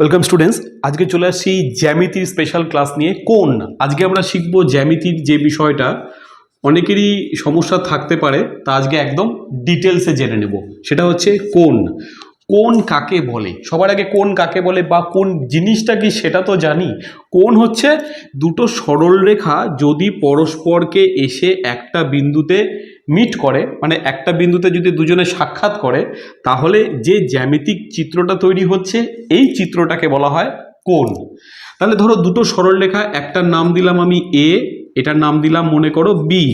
Welcome students আজকে চলে আসছি জ্যামিতির স্পেশাল ক্লাস নিয়ে। কোন? আজকে আমরা শিখব জ্যামিতির যে বিষয়টা, অনেকেরই সমস্যা থাকতে পারে, তা আজকে একদম ডিটেলসে জেনে নেব। সেটা হচ্ছে কোন? কোন কাকে বলে? সবার আগে কোন কাকে বলে বা কোন জিনিসটা কি সেটা তো জানি। কোন হচ্ছে দুটো সরলরেখা যদি পরস্পরকে এসে একটা বিন্দুতে মিট করে মানে একটা বিন্দুতে যদি দুজনে সাক্ষাৎ করে, তাহলে যে জ্যামিতিক চিত্রটা তৈরি হচ্ছে, এই চিত্রটাকে বলা হয় কোণ। তাহলে ধরো দুটো সরলরেখা, একটার নাম দিলাম আমি এ এটার নাম দিলাম মনে করো বি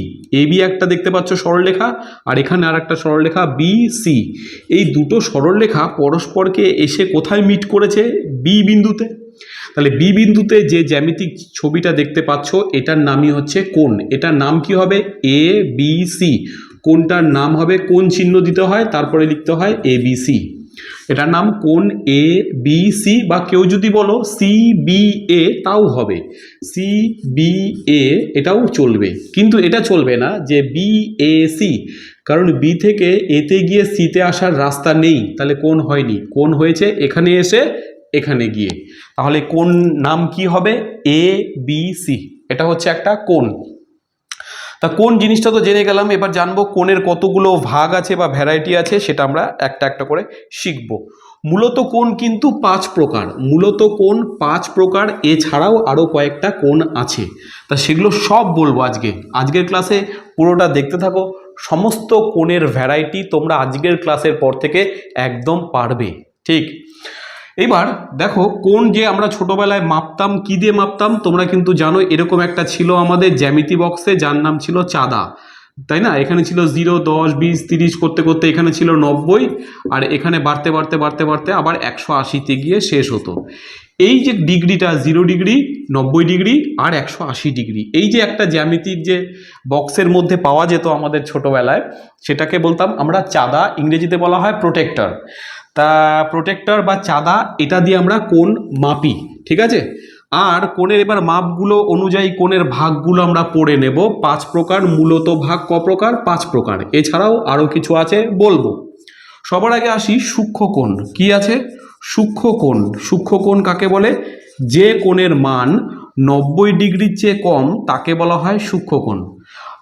এ বি একটা দেখতে পাচ্ছ সরলরেখা, আর এখানে আর একটা সরলরেখা বি সি এই দুটো সরলরেখা পরস্পরকে এসে কোথায় মিট করেছে? বি বিন্দুতে। তাহলে বি বিন্দুতে যে জ্যামিতিক ছবিটা দেখতে পাচ্ছ, এটার নামই হচ্ছে কোণ। এটার নাম কি হবে? এ বি সি কোনটার নাম হবে কোন চিহ্ন দিতে হয়, তারপরে লিখতে হয় এ বি সি এটার নাম কোন এ বি সি বা কেউ যদি বলো সি বি এ তাও হবে। সি বি এ এটাও চলবে। কিন্তু এটা চলবে না, যে বি এ সি কারণ বি থেকে এতে গিয়ে সিতে আসার রাস্তা নেই। তাহলে কোন হয়নি। কোন হয়েছে এখানে এসে এখানে গিয়ে। তাহলে কোন নাম কি হবে? এ বি সি এটা হচ্ছে একটা কোন তা কোন জিনিসটা তো জেনে গেলাম, এবার জানব কোণের কতগুলো ভাগ আছে বা ভ্যারাইটি আছে, সেটা আমরা একটা একটা করে শিখব। মূলত কোন কিন্তু পাঁচ প্রকার। মূলত কোন পাঁচ প্রকার, এছাড়াও আরও কয়েকটা কোন আছে। তা সেগুলো সব বলব আজকে। আজকের ক্লাসে পুরোটা দেখতে থাকো। সমস্ত কোণের ভ্যারাইটি তোমরা আজকের ক্লাসের পর থেকে একদম পারবে। ঠিক? এবার দেখো কোন যে আমরা ছোটবেলায় মাপতাম, কি দিয়ে মাপতাম, তোমরা কিন্তু জানো এরকম একটা ছিল আমাদের জ্যামিতি বক্সে যার নাম ছিল চাঁদা। তাই না? এখানে ছিল জিরো, দশ, বিশ, তিরিশ, করতে করতে এখানে ছিল নব্বই, আর এখানে বাড়তে বাড়তে বাড়তে বাড়তে আবার একশো আশিতে গিয়ে শেষ হতো। এই যে ডিগ্রিটা, জিরো ডিগ্রি, নব্বই ডিগ্রি, আর একশো আশি ডিগ্রি, এই যে একটা জ্যামিতির যে বক্সের মধ্যে পাওয়া যেত আমাদের ছোটবেলায়, সেটাকে বলতাম আমরা চাঁদা, ইংরেজিতে বলা হয় প্রোটেক্টর তা প্রোটেক্টর বা চাঁদা, এটা দিয়ে আমরা কোন মাপি, ঠিক আছে? আর কোণের এবার মাপগুলো অনুযায়ী কোণের ভাগগুলো আমরা পড়ে নেব, পাঁচ প্রকার, মূলত ভাগ ক প্রকার, পাঁচ প্রকার। এছাড়াও আরও কিছু আছে বলব। সবার আগে আসি সূক্ষ্ম কোণ, কি আছে? সূক্ষ্ম কোণ। সূক্ষ্ম কোণ কাকে বলে? যে কোণের মান নব্বই ডিগ্রির চেয়ে কম, তাকে বলা হয় সূক্ষ্ম কোণ।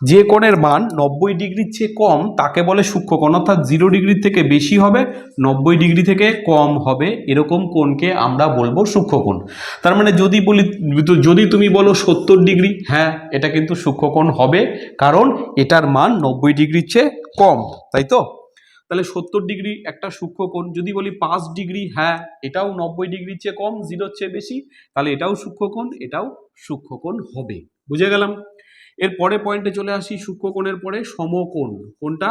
যে কোণের মান নব্বই ডিগ্রির চেয়ে কম, তাকে বলে সূক্ষ্ম কোণ অর্থাৎ জিরো ডিগ্রির থেকে বেশি হবে, নব্বই ডিগ্রি থেকে কম হবে, এরকম কোণকে আমরা বলব সূক্ষ্ম কোণ তার মানে যদি বলি, যদি তুমি বলো সত্তর ডিগ্রি হ্যাঁ এটা কিন্তু সূক্ষ্ম কোণ হবে, কারণ এটার মান নব্বই ডিগ্রির চেয়ে কম, তাই তো? তাহলে সত্তর ডিগ্রি একটা সূক্ষ্ম কোণ যদি বলি পাঁচ ডিগ্রি হ্যাঁ এটাও নব্বই ডিগ্রির চেয়ে কম, জিরোর চেয়ে বেশি, তাহলে এটাও সূক্ষ্ম কোণ এটাও সূক্ষ্ম কোণ হবে। বুঝে গেলাম? এর পরে পয়েন্টে চলে আসি সূক্ষ্ম কোণের পরে সমকোণ। কোনটা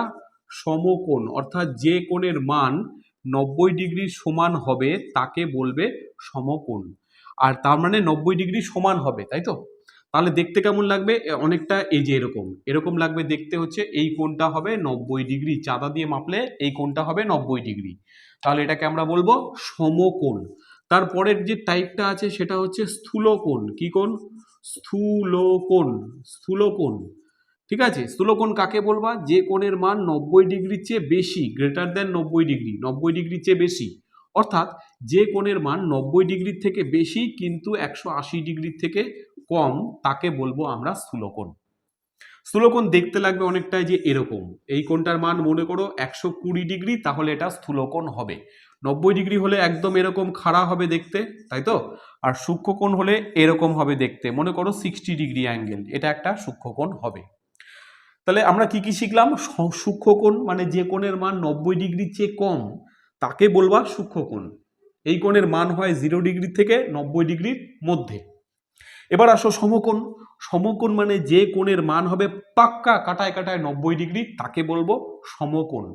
সমকোণ, অর্থাৎ যে কোণের মান নব্বই ডিগ্রির সমান হবে তাকে বলবে সমকোণ। আর তার মানে নব্বই ডিগ্রি সমান হবে, তাই তো? তাহলে দেখতে কেমন লাগবে? অনেকটা এই যে এরকম। এরকম লাগবে দেখতে হচ্ছে এই কোণটা হবে নব্বই ডিগ্রি, চাঁদা দিয়ে মাপলে এই কোণটা হবে নব্বই ডিগ্রি। তাহলে এটাকে আমরা বলব সমকোণ। তারপরের যে টাইপটা আছে সেটা হচ্ছে স্থূলকোণ। কি কোণ? স্থূলকোণ স্থূলকোণ। ঠিক আছে? স্থূলকোণ কাকে বলবা? যে কোণের মান নব্বই ডিগ্রির চেয়ে বেশি গ্রেটার দেন নব্বই ডিগ্রি, নব্বই ডিগ্রির চেয়ে বেশি। অর্থাৎ যে কোণের মান নব্বই ডিগ্রির থেকে বেশি কিন্তু একশো আশি ডিগ্রির থেকে কম, তাকে বলব আমরা স্থূলকোণ। স্থূলকোণ দেখতে লাগবে অনেকটাই যে এরকম। এই কোণটার মান মনে করো একশো কুড়ি ডিগ্রি, তাহলে এটা স্থূলকোণ হবে। নব্বই ডিগ্রি হলে একদম এরকম খাড়া হবে দেখতে, তাই তো? আর সূক্ষ্মকোণ হলে এরকম হবে দেখতে। মনে করো সিক্সটি ডিগ্রি অ্যাঙ্গেল এটা একটা সূক্ষ্মকোণ হবে। তাহলে আমরা কি কি শিখলাম? সূক্ষ্মকোণ মানে যে কোণের মান নব্বই ডিগ্রির চেয়ে কম, তাকে বলবা সূক্ষ্মকোণ এই কোণের মান হয় জিরো ডিগ্রি থেকে নব্বই ডিগ্রির মধ্যে। এবার আসো সমকোণ। সমকোণ মানে যে কোণের মান হবে পাক্কা কাটায় কাটায় নব্বই ডিগ্রি, তাকে বলব সমকোণ।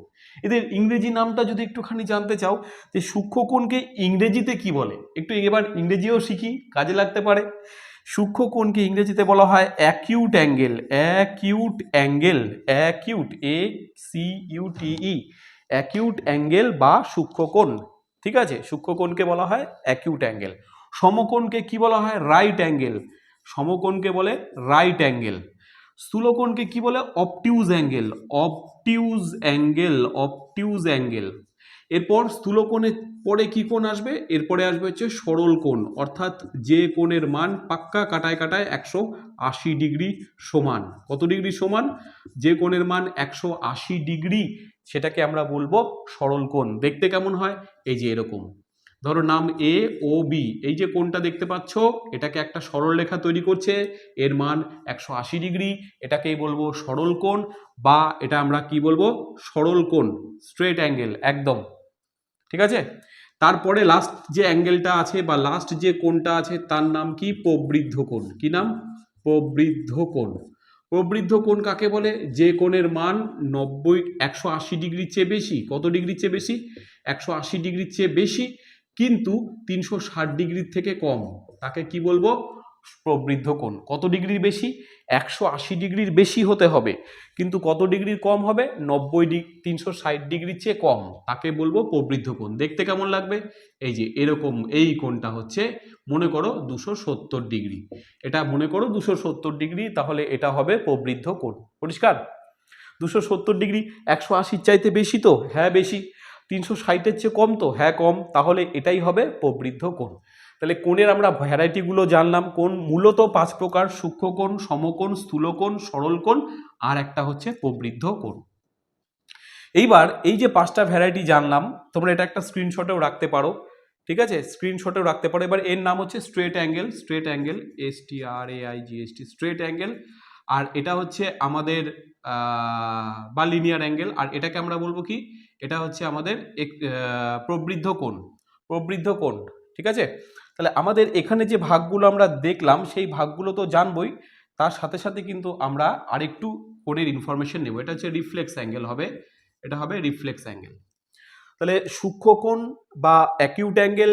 এদের ইংরেজি নামটা যদি একটুখানি জানতে চাও, যে সূক্ষ্মকোণকে ইংরেজিতে কি বলে? একটু এবার ইংরেজিও শিখি, কাজে লাগতে পারে। সূক্ষ্মকোণকে ইংরেজিতে বলা হয় acute angle acute angle acute A C U T E acute angle বা সূক্ষ্মকোণ। ঠিক আছে? সূক্ষ্মকোণকে বলা হয় অ্যাকিউট অ্যাঙ্গেল সমকোণকে কি বলা হয়? রাইট অ্যাঙ্গেল সমকোণকে বলে রাইট অ্যাঙ্গেল স্থূলকোণকে কি বলে? Obtuse angle obtuse angle obtuse angle এরপর স্থূলকোণে পরে কি কোণ আসবে? এরপরে আসবে হচ্ছে সরল কোণ, অর্থাৎ যে কোণের মান পাক্কা কাটায় কাটায় একশো আশি ডিগ্রি সমান। কত ডিগ্রি সমান? যে কোণের মান একশো আশি ডিগ্রি, সেটাকে আমরা বলব সরল কোণ। দেখতে কেমন হয়? এই যে এরকম। ধরো নাম এ ও বি এই যে কোনটা দেখতে পাচ্ছ, এটাকে একটা সরল রেখা তৈরি করছে, এর মান একশো আশি ডিগ্রি, এটাকেই বলব সরল কোণ, বা এটা আমরা কি বলব, সরল কোণ স্ট্রেট অ্যাঙ্গেল একদম। ঠিক আছে? তারপরে লাস্ট যে অ্যাঙ্গেলটা আছে, বা লাস্ট যে কোণটা আছে, তার নাম কি? প্রবৃদ্ধ কোণ। কি নাম? প্রবৃদ্ধ কোণ। প্রবৃদ্ধ কোণ কাকে বলে? যে কোণের মান নব্বই, একশো আশি ডিগ্রির চেয়ে বেশি। কত ডিগ্রির চেয়ে বেশি? একশো আশি ডিগ্রির চেয়ে বেশি। কিন্তু তিনশো ষাট ডিগ্রির থেকে কম। তাকে কি বলব? প্রবৃদ্ধ কোণ। কত ডিগ্রির বেশি? একশো আশি ডিগ্রির বেশি হতে হবে। কিন্তু কত ডিগ্রির কম হবে? নব্বই ডিগ্রি তিনশো ষাট ডিগ্রির চেয়ে কম। তাকে বলব প্রবৃদ্ধ কোণ। দেখতে কেমন লাগবে? এই যে, এরকম এই কোণটা হচ্ছে, মনে করো দুশো সত্তর ডিগ্রি। এটা মনে করো দুশো সত্তর ডিগ্রি, তাহলে এটা হবে প্রবৃদ্ধ কোণ। পরিষ্কার? দুশো সত্তর ডিগ্রি একশো আশির চাইতে বেশি তো? হ্যাঁ বেশি। তিনশো ষাটের চেয়ে কম তো? হ্যাঁ কম। তাহলে এটাই হবে প্রবৃদ্ধ কোণ। তাহলে কোণের আমরা ভ্যারাইটিগুলো জানলাম। কোন মূলত পাঁচ প্রকার, সূক্ষ্মকোণ, সমকোণ, স্থূলকোণ সরল কোণ আর একটা হচ্ছে প্রবৃদ্ধ কোণ। এইবার এই যে পাঁচটা ভ্যারাইটি জানলাম, তোমরা এটা একটা স্ক্রিনশটেও রাখতে পারো, ঠিক আছে? স্ক্রিনশটেও রাখতে পারো। এবার এর নাম হচ্ছে straight angle. Straight angle S T R A I G S T straight angle আর এটা হচ্ছে আমাদের বা লিনিয়ার অ্যাঙ্গেল। আর এটাকে আমরা বলব কি? এটা হচ্ছে আমাদের প্রবৃদ্ধ কোণ প্রবৃদ্ধ কোণ, ঠিক আছে? তাহলে আমাদের এখানে যে ভাগগুলো আমরা দেখলাম, সেই ভাগগুলো তো জানবই। তার সাথে সাথে কিন্তু আমরা আরেকটু কোণের ইনফরমেশন নেব। এটা হচ্ছে রিফ্লেক্স অ্যাঙ্গেল হবে। এটা হবে রিফ্লেক্স অ্যাঙ্গেল তাহলে সূক্ষ্মকোণ বা অ্যাকিউট অ্যাঙ্গেল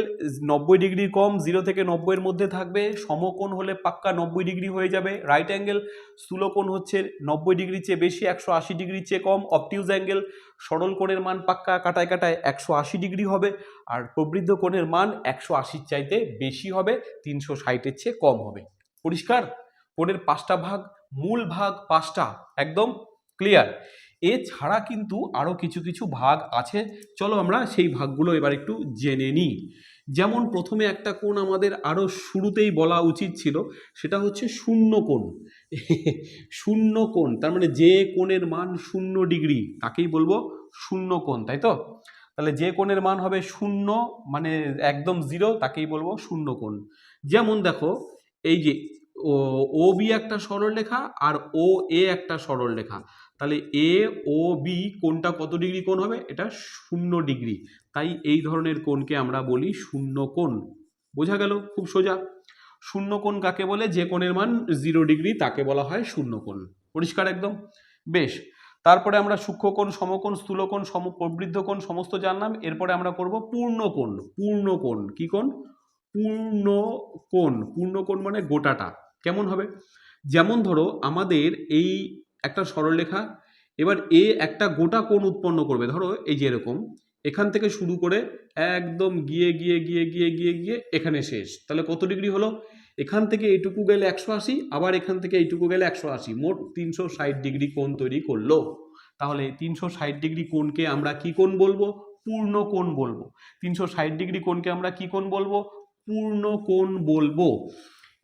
নব্বই ডিগ্রি কম জিরো থেকে নব্বইয়ের মধ্যে থাকবে। সমকোণ হলে পাক্কা নব্বই ডিগ্রি হয়ে যাবে। রাইট অ্যাঙ্গেল স্থূলকোণ হচ্ছে নব্বই ডিগ্রির চেয়ে বেশি, একশো আশি ডিগ্রির চেয়ে কম। অপটিউজ অ্যাঙ্গেল সরল কোণের মান পাক্কা কাটায় কাটায় একশো আশি ডিগ্রি হবে। আর প্রবৃদ্ধ কোণের মান একশো আশির চাইতে বেশি হবে, তিনশো ষাটের চেয়ে কম হবে। পরিষ্কার? কোণের পাঁচটা ভাগ, মূল ভাগ পাঁচটা। একদম ক্লিয়ার এছাড়া কিন্তু আরও কিছু কিছু ভাগ আছে। চলো আমরা সেই ভাগগুলো এবার একটু জেনে নিই। যেমন প্রথমে একটা কোণ আমাদের আরও শুরুতেই বলা উচিত ছিল, সেটা হচ্ছে শূন্য কোণ। শূন্য কোণ, তার মানে যে কোণের মান শূন্য ডিগ্রি, তাকেই বলব শূন্য কোণ, তাই তো? তাহলে যে কোণের মান হবে শূন্য মানে একদম জিরো, তাকেই বলব শূন্য কোণ। যেমন দেখো, এই যে ও বি একটা সরলরেখা আর ও এ একটা সরলরেখা। তাহলে এ ও বি কোনটা কত ডিগ্রি কোণ হবে? এটা শূন্য ডিগ্রি। তাই এই ধরনের কোণকে আমরা বলি শূন্য কোণ। বোঝা গেল? খুব সোজা। শূন্য কোণ কাকে বলে? যে কোণের মান জিরো ডিগ্রি তাকে বলা হয় শূন্য কোণ। পরিষ্কার একদম? বেশ। তারপরে আমরা সূক্ষ্মকোণ সমকোণ স্থূলকোণ সম, প্রবৃদ্ধ কোণ, সমস্ত জানলাম। এরপরে আমরা করব পূর্ণ কোণ। পূর্ণ কোণ। কি কোণ? পূর্ণ কোণ। পূর্ণ কোণ মানে গোটাটা। কেমন হবে? যেমন ধরো আমাদের এই একটা সরলরেখা, এবার এ একটা গোটা কোণ উৎপন্ন করবে। ধরো এই যে এরকম, এখান থেকে শুরু করে একদম গিয়ে গিয়ে গিয়ে গিয়ে গিয়ে গিয়ে এখানে শেষ। তাহলে কত ডিগ্রি হলো? এখান থেকে এইটুকু গেলে একশো আশি, আবার এখান থেকে এইটুকু গেলে একশো আশি। মোট তিনশো ষাট ডিগ্রি কোণ তৈরি করল। তাহলে তিনশো ষাট ডিগ্রি কোণকে আমরা কি কোণ বলব? পূর্ণ কোণ বলব। তিনশো ষাট ডিগ্রি কোণকে আমরা কি কোণ বলব? পূর্ণ কোণ বলব।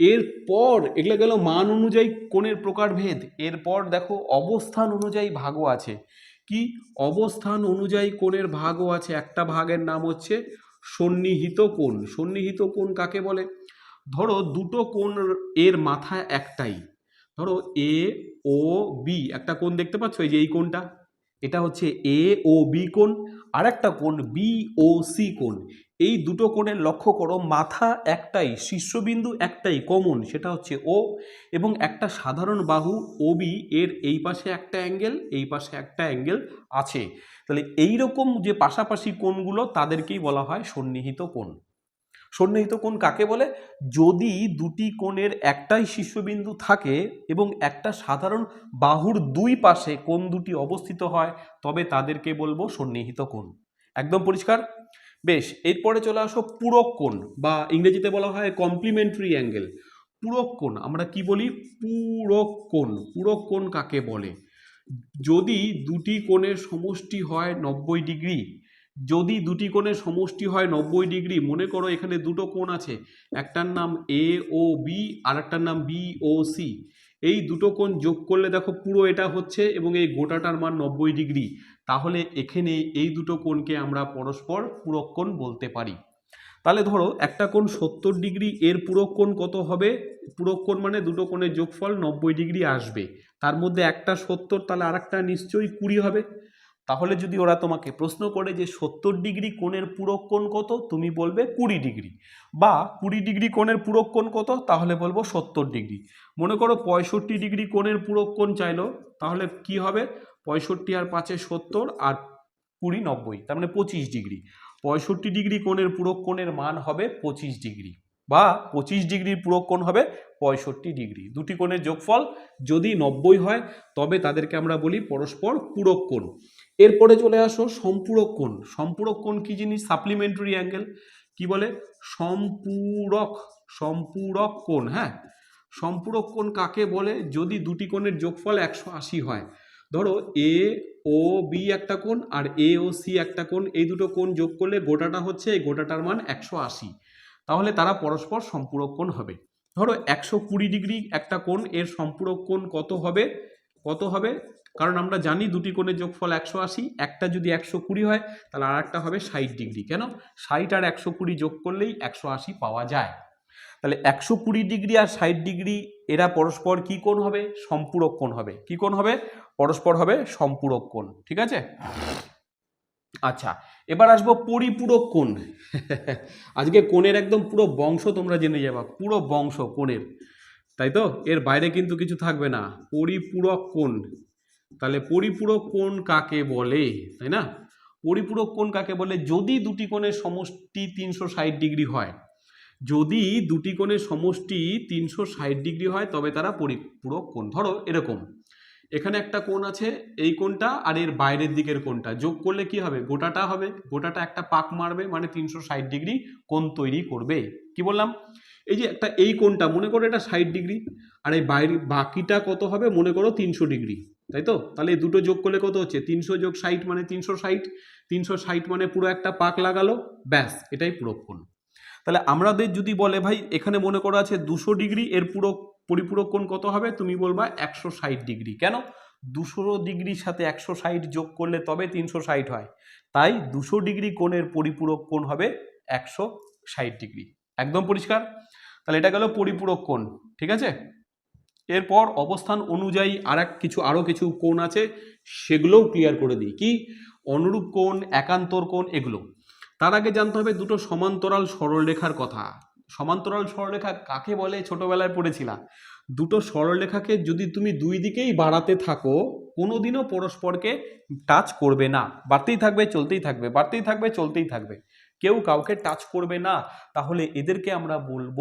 এরপর এগুলো গেল মান অনুযায়ী কোণের প্রকারভেদ। এরপর দেখো অবস্থান অনুযায়ী ভাগও আছে। কি? অবস্থান অনুযায়ী কোণের ভাগও আছে। একটা ভাগের নাম হচ্ছে সন্নিহিত কোণ। সন্নিহিত কোণ কাকে বলে? ধরো দুটো কোণ এর মাথা একটাই। ধরো এ, ও, বি। একটা কোণ দেখতে পাচ্ছ? এই যে এই কোণটা। এটা হচ্ছে এ, ও, বি কোণ। আর একটা কোণ, বি, ও, সি কোণ। এই দুটো কোণের লক্ষ্য করো, মাথা একটাই, শীর্ষবিন্দু একটাই কমন সেটা হচ্ছে ও এবং একটা সাধারণ বাহু ওবি এর এই পাশে একটা অ্যাঙ্গেল এই পাশে একটা অ্যাঙ্গেল আছে। তাহলে এই রকম যে পাশাপাশি কোণগুলো তাদেরকেই বলা হয় সন্নিহিত কোণ। সন্নিহিত কোণ কাকে বলে? যদি দুটি কোণের একটাই শীর্ষবিন্দু থাকে এবং একটা সাধারণ বাহুর দুই পাশে কোণ দুটি অবস্থিত হয়, তবে তাদেরকে বলব সন্নিহিত কোণ। একদম পরিষ্কার? বেশ, এরপরে চলে আসো পূরক কোণ, বা ইংরেজিতে বলা হয় কমপ্লিমেন্টারি অ্যাঙ্গেল পূরক কোণ, আমরা কি বলি? পূরক কোণ। পূরক কোণ কাকে বলে? যদি দুটি কোণের সমষ্টি হয় নব্বই ডিগ্রি, যদি দুটি কোণের সমষ্টি হয় নব্বই ডিগ্রি, মনে করো এখানে দুটো কোণ আছে, একটার নাম এ ও বি আর একটার নাম বি ও সি এই দুটো কোণ যোগ করলে দেখো পুরো এটা হচ্ছে এবং এই গোটাটার মান নব্বই ডিগ্রি। তাহলে এখানে এই দুটো কোণকে আমরা পরস্পর পূরক কোণ বলতে পারি। তাহলে ধরো একটা কোণ সত্তর ডিগ্রি, এর পূরক কোণ কত হবে? পূরক কোণ মানে দুটো কোণের যোগফল নব্বই ডিগ্রি আসবে। তার মধ্যে একটা সত্তর, তাহলে আরেকটা নিশ্চয়ই কুড়ি হবে। তাহলে যদি ওরা তোমাকে প্রশ্ন করে যে সত্তর ডিগ্রি কোণের পূরক কোণ কত, তুমি বলবে কুড়ি ডিগ্রি। বা কুড়ি ডিগ্রি কোণের পূরক কোণ কত, তাহলে বলব সত্তর ডিগ্রি। মনে করো পঁয়ষট্টি ডিগ্রি কোণের পূরক কোণ চাইলো, তাহলে কি হবে? পঁয়ষট্টি আর পাঁচে সত্তর আর কুড়ি নব্বই, তার মানে পঁচিশ ডিগ্রি। পঁয়ষট্টি ডিগ্রি কোণের পূরক কোণের মান হবে পঁচিশ ডিগ্রি। বা পঁচিশ ডিগ্রির পূরক কোণ হবে পঁয়ষট্টি ডিগ্রি। দুটি কোণের যোগফল যদি নব্বই হয়, তবে তাদেরকে আমরা বলি পরস্পর পূরক কোণ। এরপরে চলে আসো সম্পূরক কোণ। সম্পূরক কোণ কি জিনিস? সাপ্লিমেন্টারি অ্যাঙ্গেল কি বলে? সম্পূরক সম্পূরক কোণ হ্যাঁ? সম্পূরক কোণ কাকে বলে? যদি দুটি কোণের যোগফল একশো আশি হয়। ধরো এ ও বি একটা কোণ আর এ ও সি একটা কোণ, এই দুটো কোণ যোগ করলে গোটাটা হচ্ছে এই গোটাটার মান একশো আশি। তাহলে তারা পরস্পর সম্পূরক কোণ হবে। ধরো একশো কুড়ি ডিগ্রি একটা কোণ, এর সম্পূরক কোণ কত হবে? কত হবে? কারণ আমরা জানি দুটি কোণের যোগফল একশো আশি, একটা যদি একশো কুড়ি হয়, তাহলে আর একটা হবে ষাট ডিগ্রি। কেন? ষাট আর একশো কুড়ি যোগ করলেই একশো আশি পাওয়া যায়। তাহলে একশো কুড়ি ডিগ্রি আর ষাট ডিগ্রি, এরা পরস্পর কি কোণ হবে? সম্পূরক কোণ হবে। কি কোণ হবে? পরস্পর হবে সম্পূরক কোণ। ঠিক আছে? আচ্ছা এবার আসব পরিপূরক কোণ। আজকে কোণের একদম পুরো বংশ তোমরা জেনে যাবা, পুরো বংশ কোণের। তাই তো? এর বাইরে কিন্তু কিছু থাকবে না। পরিপূরক কোণ। তাহলে পরিপূরক কোণ কাকে বলে? তাই না? পরিপূরক কোণ কাকে বলে? যদি দুটি কোণের সমষ্টি তিনশো ষাট ডিগ্রি হয়, যদি দুটি কোণের সমষ্টি তিনশো ষাট ডিগ্রি হয়, তবে তারা পরিপূরক কোণ। ধরো এরকম। এখানে একটা কোণ আছে, এই কোণটা আর এর বাইরের দিকের কোণটা। যোগ করলে কি হবে? গোটাটা হবে। গোটাটা একটা পাক মারবে মানে তিনশো ষাট ডিগ্রি কোণ তৈরি করবে। কি বললাম? এই যে একটা, এই কোণটা, মনে করো এটা ষাট ডিগ্রি, আর এই বাইরে, বাকিটা কত হবে? মনে করো তিনশো ডিগ্রি, তাই তো? তাহলে দুটো যোগ করলে কত হচ্ছে? তিনশো যোগ ষাট মানে তিনশো ষাট তিনশো ষাট মানে পুরো একটা পাক লাগালো, ব্যাস, এটাই পূরক কোণ। তাহলে আমাদের যদি বলে, ভাই, এখানে মনে করা আছে দুশো ডিগ্রি, এর পুরো পরিপূরক কোণ কত হবে? তুমি বলবা একশো ষাট ডিগ্রি। কেন? দুশো ডিগ্রির সাথে একশো ষাট যোগ করলে তবে তিনশো ষাট হয়। তাই দুশো ডিগ্রি কোণের পরিপূরক কোণ হবে একশো ষাট ডিগ্রি। একদম পরিষ্কার? তাহলে এটা গেল পরিপূরক কোণ, ঠিক আছে? এরপর অবস্থান অনুযায়ী আর কিছু আরও কিছু কোণ আছে, সেগুলোও ক্লিয়ার করে দিই। কি? অনুরূপ কোণ, একান্তর কোণ, এগুলো। তার আগে জানতে হবে দুটো সমান্তরাল সরলরেখার কথা। সমান্তরাল সরলরেখা কাকে বলে? ছোটবেলায় পড়েছিলাম। দুটো সরলরেখাকে যদি তুমি দুই দিকেই বাড়াতে থাকো, কোনোদিনও পরস্পরকে টাচ করবে না। বাড়তেই থাকবে, চলতেই থাকবে, বাড়তেই থাকবে, চলতেই থাকবে। কেউ কাউকে টাচ করবে না। তাহলে এদেরকে আমরা বলব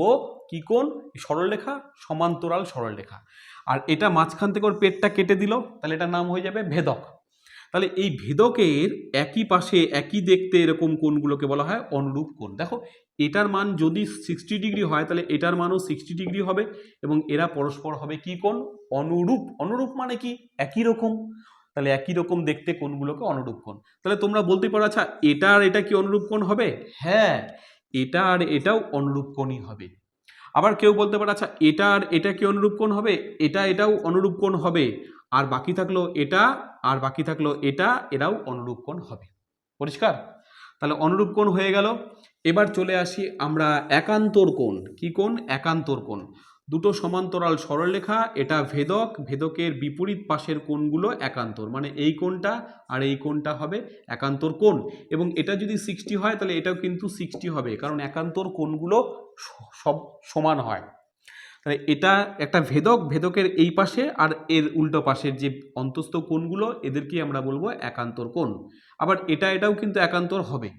কি কোন সরলরেখা, সমান্তরাল সরলরেখা। আর এটা মাঝখান থেকে ওর পেটটা কেটে দিল। তাহলে এটার নাম হয়ে যাবে ভেদক। তাহলে এই ভেদকের একই পাশে, একই দেখতে এরকম কোণগুলোকে বলা হয় অনুরূপ কোণ। দেখো, এটার মান যদি সিক্সটি ডিগ্রি হয়, তাহলে এটার মানও সিক্সটি ডিগ্রি হবে এবং এরা পরস্পর হবে কি কোণ? অনুরূপ। অনুরূপ মানে কি? একই রকম। তাহলে একই রকম দেখতে কোণগুলোকে অনুরূপ কোণ। তাহলে তোমরা বলতে পারো আচ্ছা এটা আর এটা কি অনুরূপ কোণ হবে? হ্যাঁ এটা আর এটাও অনুরূপ কোণই হবে। আবার কেউ বলতে পারে আচ্ছা এটা আর এটা কি অনুরূপ কোণ হবে? এটা এটাও অনুরূপ কোণ হবে। আর বাকি থাকল, এটা আর বাকি থাকল এটা, এরাও অনুরূপ কোণ হবে। পরিষ্কার? তাহলে অনুরূপ কোণ হয়ে গেল। এবার চলে আসি আমরা একান্তর কোণ। কি কোণ? একান্তর কোণ। দুটো সমান্তরাল সরলরেখা, এটা ভেদক, ভেদকের বিপরীত পাশের কোণগুলো একান্তর। মানে এই কোণটা আর এই কোণটা হবে একান্তর কোণ। এবং এটা যদি সিক্সটি হয়, তাহলে এটাও কিন্তু সিক্সটি হবে, কারণ একান্তর কোণগুলো সব সমান হয়। তাহলে এটা একটা ভেদক, ভেদকের এই পাশে আর এর উল্টো পাশের যে অন্তস্থ কোণগুলো, এদেরকেই আমরা বলব একান্তর কোণ। আবার এটা, এটাও কিন্তু একান্তর হবে।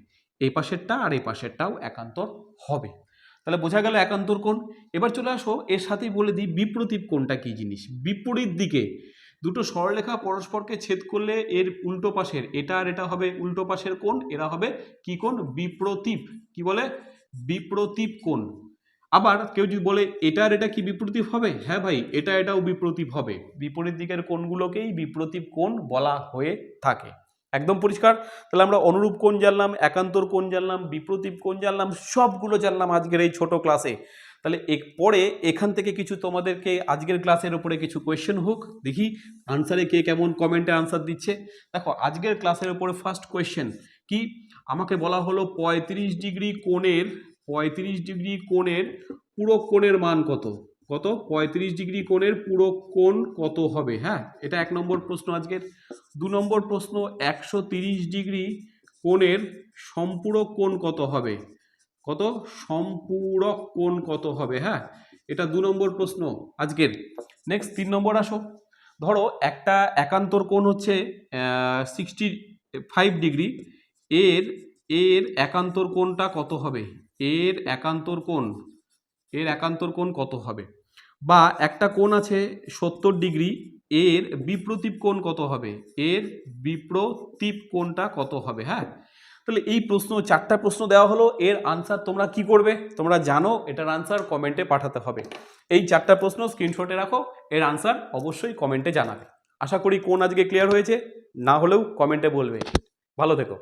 এই পাশেরটা আর এই পাশেরটাও একান্তর হবে। তাহলে বোঝা গেল একান্তর কোণ। এবার চলে আসো, এর সাথেই বলে দিই বিপ্রতীপ কোণটা কি জিনিস? বিপরীত দিকে। দুটো সরলরেখা পরস্পরকে ছেদ করলে এর উল্টো পাশের, এটা আর এটা হবে উল্টো পাশের কোণ, এরা হবে কি কোণ? বিপ্রতীপ। কি বলে? বিপ্রতীপ কোণ। আবার কেউ যদি বলে এটা আর এটা কি বিপ্রতীপ হবে? হ্যাঁ ভাই, এটা এটাও বিপ্রতীপ হবে। বিপরীত দিকের কোণগুলোকেই বিপ্রতীপ কোণ বলা হয়ে থাকে। একদম পরিষ্কার? তাহলে আমরা অনুরূপ কোণ জানলাম, একান্তর কোণ জানলাম বিপ্রতীপ কোণ জানলাম, সবগুলো জানলাম আজকের এই ছোট ক্লাসে তাহলে এক পরে এখান থেকে কিছু তোমাদেরকে আজকের ক্লাসের উপরে কিছু কোয়েশ্চেন হোক। দেখি আনসারে কে কেমন কমেন্টে আনসার দিচ্ছে। দেখো, আজকের ক্লাসের উপরে ফার্স্ট কোয়েশ্চেন কি? আমাকে বলা হলো পঁয়ত্রিশ ডিগ্রি কোণের পঁয়ত্রিশ ডিগ্রি কোণের পুরো কোণের মান কত? কত? পঁয়ত্রিশ ডিগ্রি কোণের পুরো কোণ কত হবে? হ্যাঁ এটা এক নম্বর প্রশ্ন আজকের। দু নম্বর প্রশ্ন, একশো তিরিশ ডিগ্রি কোণের সম্পূরক কোণ কত হবে? কত? সম্পূরক কোণ কত হবে? হ্যাঁ এটা দু নম্বর প্রশ্ন আজকের। নেক্সট তিন নম্বর আসো। ধরো, একটা একান্তর কোণ হচ্ছে সিক্সটি ফাইভ ডিগ্রি। এর এর একান্তর কোণটা কত হবে? এর একান্তর কোণ, এর একান্তর কোণ কত হবে? বা একটা কোণ আছে সত্তর ডিগ্রি, এর বিপ্রতীপ কোণ কত হবে? এর বিপ্রতীপ কোণটা কত হবে হ্যাঁ? তাহলে এই প্রশ্ন, চারটা প্রশ্ন দেওয়া হলো, এর আনসার তোমরা কি করবে? তোমরা জানো, এটার আনসার কমেন্টে পাঠাতে হবে। এই চারটা প্রশ্ন স্ক্রিনশটে রাখো, এর আনসার অবশ্যই কমেন্টে জানাবে। আশা করি কোন আজকে ক্লিয়ার হয়েছে, না হলেও কমেন্টে বলবে। ভালো থেকো।